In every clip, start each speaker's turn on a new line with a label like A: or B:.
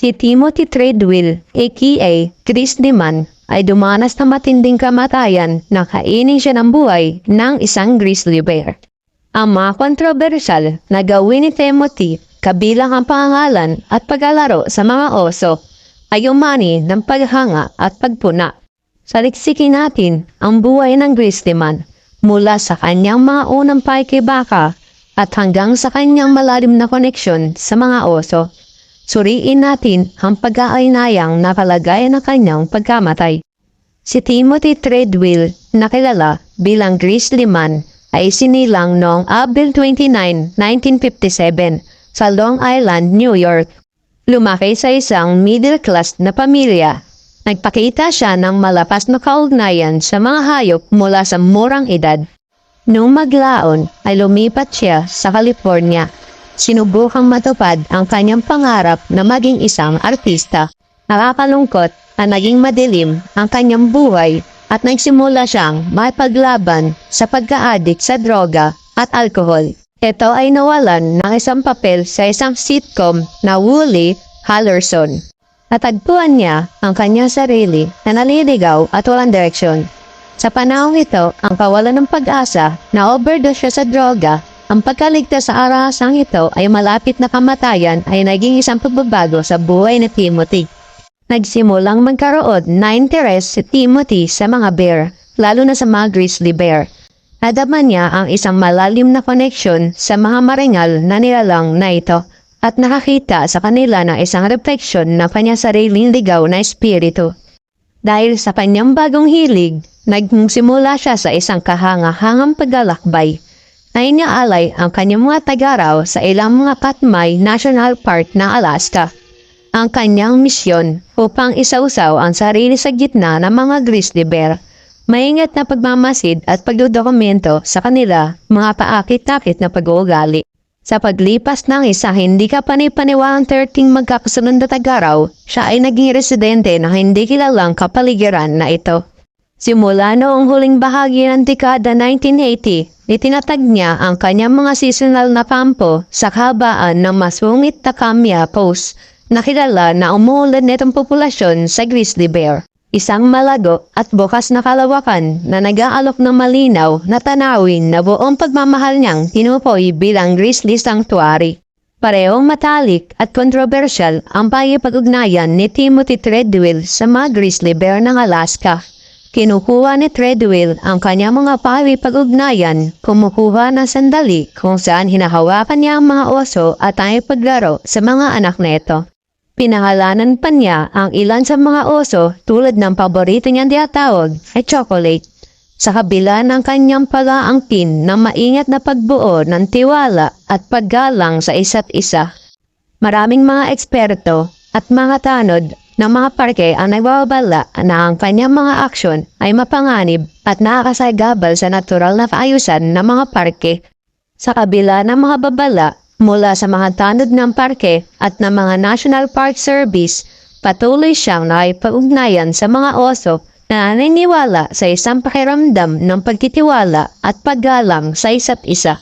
A: Si Timothy Treadwell, aka Chris Deman, ay dumanas na matinding kamatayan na kainin siya ng buhay ng isang grizzly bear. Ang mga kontrobersyal na gawin ni Timothy kabilang ang pangalan at paglalaro sa mga oso ay umani ng paghanga at pagpuna. Saliksikin natin ang buhay ng grizzly man mula sa kanyang mga unang paikibaka at hanggang sa kanyang malalim na koneksyon sa mga oso. Suriin natin ang pag-aaynayang nakalagay ng kanyang pagkamatay. Si Timothy Treadwell, na kilala bilang Grizzly Man, ay sinilang noong April 29, 1957 sa Long Island, New York. Lumaki sa isang middle-class na pamilya. Nagpakita siya ng malapas na kaugnayan sa mga hayop mula sa murang edad. Nung maglaon ay lumipat siya sa California. Sinubukang matupad ang kanyang pangarap na maging isang artista. Nakakalungkot na naging madilim ang kanyang buhay at nagsimula siyang mapaglaban sa pagka-addict sa droga at alkohol. Ito ay nawalan ng isang papel sa isang sitcom na Wooly Hallerson. Natagpuan niya ang kanyang sarili na naliligaw at walang direksyon. Sa panahon ito, ang kawalan ng pag-asa na overdose siya sa droga, ang pagkaligtas sa arahasang ito ay malapit na kamatayan ay naging isang pagbabago sa buhay ni Timothy. Nagsimulang magkaroon na interes si Timothy sa mga bear, lalo na sa mga grizzly bear. Nadaman niya ang isang malalim na koneksyon sa mga maringal na nilalang na ito at nakakita sa kanila na isang refleksyon na kanya sariling ligaw na espiritu. Dahil sa kanyang bagong hilig, nagsimula siya sa isang kahanga-hangang paglalakbay. Nainaalay ang kanyang mga tagaraw sa ilang mga Katmai National Park na Alaska. Ang kanyang misyon upang isausaw ang sarili sa gitna ng mga grizzly bear. Maingat na pagmamasid at pagdodokumento sa kanila mga paakit-akit na pag-uugali. Sa paglipas ng isa hindi ka panipaniwalang 13 magkakasunod na tagaraw, siya ay naging residente ng hindi kilalang kapaligiran na ito. Simula noong huling bahagi ng dekada 1980, itinatag niya ang kanyang mga seasonal na kampo sa kabaan ng masungit Takamia Post na kilala na umuulan nitong populasyon sa grizzly bear. Isang malago at bukas na kalawakan na nag-aalok ng malinaw na tanawin na buong pagmamahal niyang tinupoy bilang grizzly sanctuary. Parehong matalik at kontrobersyal ang pagipag-ugnayan ni Timothy Treadwell sa mga grizzly bear ng Alaska. Kinukuha ni Treadwell ang kanyang mga pagipag-ugnayan, kumukuha ng sandali kung saan hinahawakan niya ang mga oso at ay paglaro sa mga anak nito. Pinangalanan pa niya ang ilan sa mga oso tulad ng paborito niyang diatawag ay chocolate. Sa kabila ng kanyang palaangkin na maingat na pagbuo ng tiwala at paggalang sa isa't isa. Maraming mga eksperto at mga tanod ng mga parke ang nagbabala na ang kanyang mga aksyon ay mapanganib at nakakasagabal sa natural na kaayusan ng mga parke. Sa kabila ng mga babala mula sa mga tanod ng parke at ng mga National Park Service, patuloy siyang nakipag-ugnayan sa mga oso na naniniwala sa isang pakiramdam ng pagtitiwala at paggalang sa isa't isa.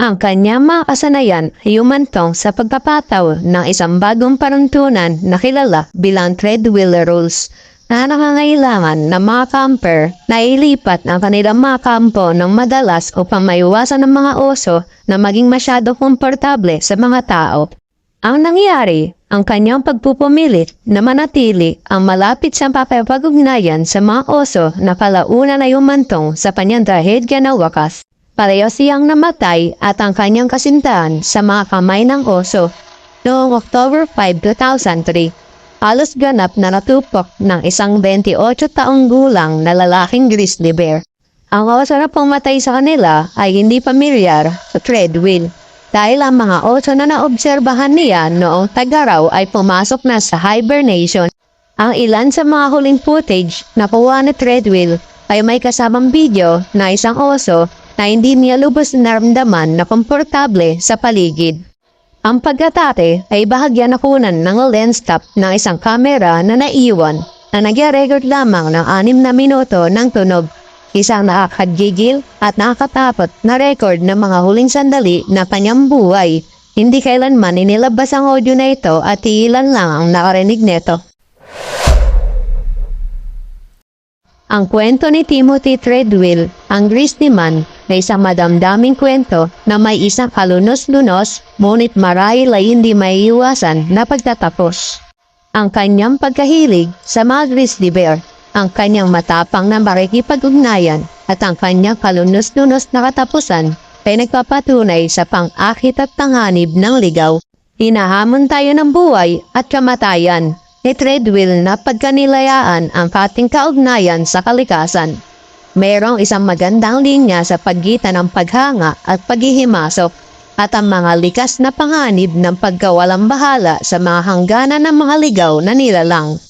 A: Ang kanyang mga kasanayan ay umantong sa pagpapataw ng isang bagong paruntunan na kilala bilang Treadwheel Rules na nangangailangan ng mga camper na ilipat ang kanilang mga kampo ng madalas upang maiwasan ng mga oso na maging masyado komportable sa mga tao. Ang nangyari, ang kanyang pagpupumilit na manatili ang malapit sa papapag-ugnayan sa mga oso na palauna na umantong sa kanyang trahedya na wakas. Pareho siyang namatay at ang kanyang kasintahan sa mga kamay ng oso noong October 5, 2003 halos ganap na natupok ng isang 28 taong gulang na lalaking grizzly bear. Ang oso na pumatay sa kanila ay hindi pamilyar sa treadwheel dahil ang mga oso na naobserbahan niya noong tagaraw ay pumasok na sa hibernation. Ang ilan sa mga huling footage na kuha ni Treadwheel ay may kasamang video na isang oso na hindi niya lubos na naramdaman na komportable sa paligid. Ang pagkatate ay bahagya na kunan ng lens cap ng isang kamera na naiwan na nagya-record lamang ng anim na minuto ng tunog. Isang nakakagigil at nakakatakot na record ng mga huling sandali na kanyang buhay Hindi kailanman inilabas ang audio na ito at ilan lang ang nakarinig nito. Ang kwento ni Timothy Treadwell, ang Grizzly Man, ay isang madamdaming kwento na may isang kalunos-lunos, ngunit marahil ay hindi maiiwasan na pagtatapos. Ang kanyang pagkahilig sa mga grizzly bear, ang kanyang matapang na makikipag-ugnayan, at ang kanyang kalunos-lunos na katapusan ay nagpapatunay sa pang-akit at tanghanib ng ligaw. Hinahamon tayo ng buhay at kamatayan ni Treadwell na pagkanilayaan ang ating kaugnayan sa kalikasan. Merong isang magandang linya sa pagitan ng paghanga at paghihimasok at ang mga likas na panganib ng pagkawalang bahala sa mga hangganan ng mga ligaw na nilalang.